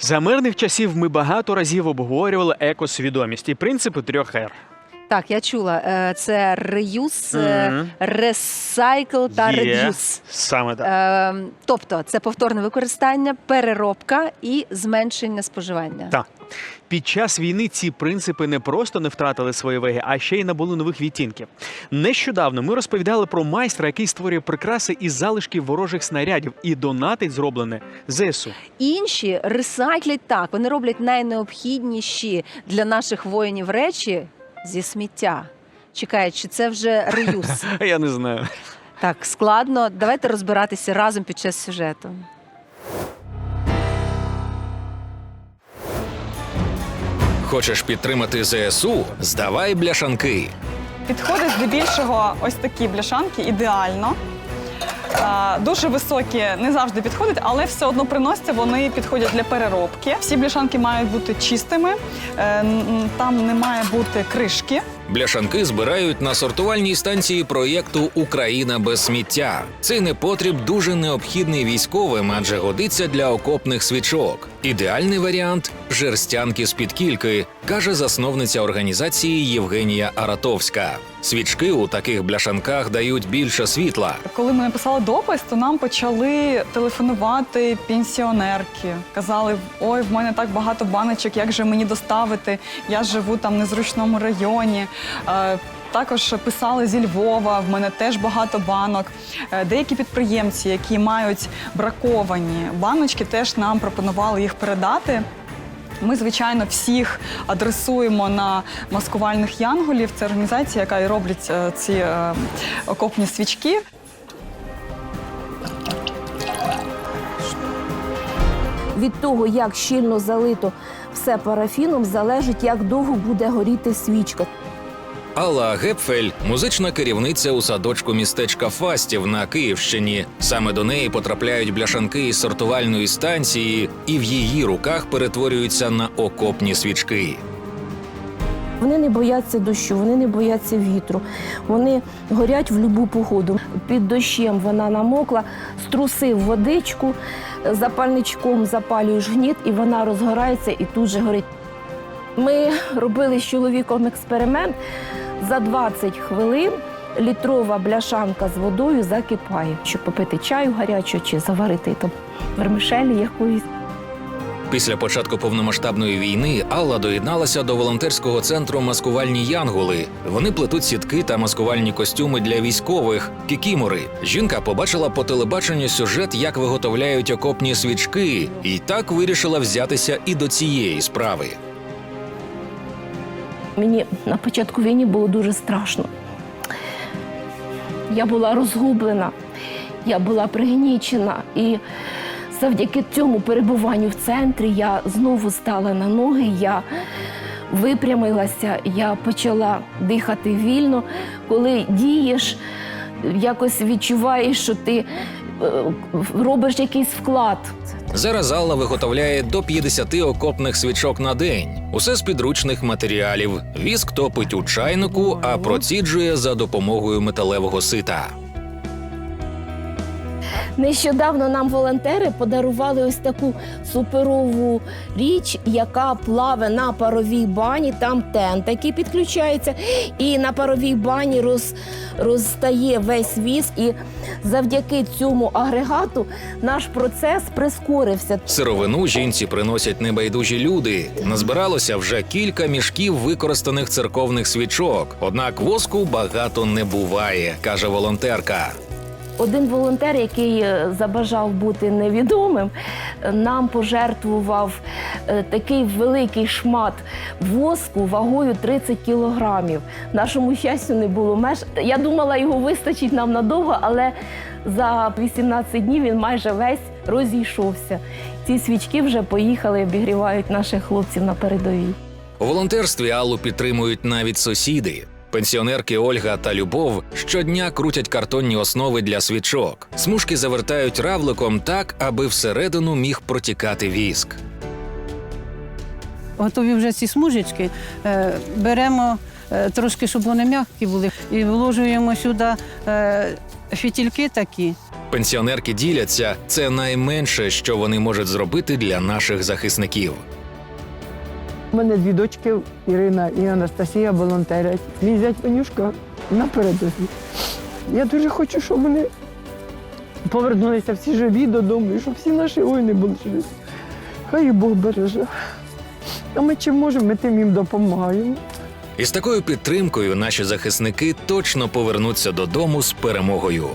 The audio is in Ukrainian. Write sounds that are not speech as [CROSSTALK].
За мирних часів ми багато разів обговорювали екосвідомість і принципи трьох «Р». Так, я чула. Е, Це реюз, е, Мгм. ресайкл та Є. редюс. Саме так. Е, Тобто це повторне використання, переробка і зменшення споживання. Так. Під час війни ці принципи не просто не втратили свої ваги, а ще й набули нових відтінків. Нещодавно ми розповідали про майстра, який створює прикраси із залишків ворожих снарядів і донатить зроблене ЗСУ. Інші ресайклять так. Вони роблять найнеобхідніші для наших воїнів речі зі сміття. Чекає, чи це вже реюз. [LAUGHS] Я не знаю. Так, складно. Давайте розбиратися разом під час сюжету. Хочеш підтримати ЗСУ? Здавай бляшанки. Підходить здебільшого ось такі бляшанки ідеально. Дуже високі не завжди підходять, але все одно приносяться, вони підходять для переробки. Всі бляшанки мають бути чистими, е, там не має бути кришки. Бляшанки збирають на сортувальній станції проєкту Україна без сміття. Цей непотріб дуже необхідний військовим, адже годиться для окопних свічок. Ідеальний варіант жерстянки з під кільки, каже засновниця організації Євгенія Аратовська. Свічки у таких бляшанках дають більше світла. Коли ми написали допис, то нам почали телефонувати пенсіонерки. Казали: ой, в мене так багато баночок, як же мені доставити? Я живу там в незручному районі. Також писали зі Львова, в мене теж багато банок. Е, Деякі підприємці, які мають браковані баночки, теж нам пропонували їх передати. Ми, звичайно, всіх адресуємо на маскувальних янголів. Це організація, яка і робить е, ці е, окопні свічки. Від того, як щільно залито все парафіном, залежить, як довго буде горіти свічка. Алла Гепфель музична керівниця у садочку містечка Фастів на Київщині. Саме до неї потрапляють бляшанки із сортувальної станції, і в її руках перетворюються на окопні свічки. Вони не бояться дощу, вони не бояться вітру. Вони горять в будь-яку погоду. Під дощем вона намокла, струсив водичку, запальничком запалюєш гніт, і вона розгорається і тут же горить. Ми робили з чоловіком експеримент. За 20 хвилин літрова бляшанка з водою закипає, щоб попити чаю гарячого чи заварити там вермишелі якоїсь. Після початку повномасштабної війни Алла доєдналася до волонтерського центру Маскувальні Янголи. Вони плетуть сітки та маскувальні костюми для військових кікімори. Жінка побачила по телебаченню сюжет, як виготовляють окопні свічки, і так вирішила взятися і до цієї справи. Мені на початку війни було дуже страшно. Я була розгублена, я була пригнічена. І завдяки цьому перебуванню в центрі я знову стала на ноги, я випрямилася, я почала дихати вільно. Коли дієш, якось відчуваєш, що ти робиш якийсь вклад. Зараз Алла виготовляє до 50 окопних свічок на день. Усе з підручних матеріалів. Віск топить у чайнику, а проціджує за допомогою металевого сита. Нещодавно нам волонтери подарували ось таку суперову річ, яка плаве на паровій бані. Там тент, який підключається, і на паровій бані роз, розстає весь віз, І завдяки цьому агрегату наш процес прискорився. Сировину жінці приносять небайдужі люди. Назбиралося вже кілька мішків використаних церковних свічок. Однак воску багато не буває, каже волонтерка. Один волонтер, який е, забажав бути невідомим, нам пожертвував е, такий великий шмат воску вагою 30 кілограмів. Нашому щастю не було меж. Я думала, його вистачить нам надовго, але за 18 днів він майже весь розійшовся. Ці свічки вже поїхали, обігрівають наших хлопців на передовій. У волонтерстві Аллу підтримують навіть сусіди. Пенсіонерки Ольга та Любов щодня крутять картонні основи для свічок. Смужки завертають равликом так, аби всередину міг протікати віск. Готові вже ці смужечки. е, Беремо е, трошки, щоб вони м'які були, і вложуємо сюди е, фітільки такі, Пенсіонерки діляться це найменше, що вони можуть зробити для наших захисників. У мене дві дочки Ірина і Анастасія волонтерять. Мій зять Ванюшка на. Я дуже хочу, щоб вони повернулися всі живі додому, і щоб всі наші воїни були живі. Хай їх Бог береже. А ми чим можемо, ми тим їм допомагаємо. І з такою підтримкою наші захисники точно повернуться додому з перемогою.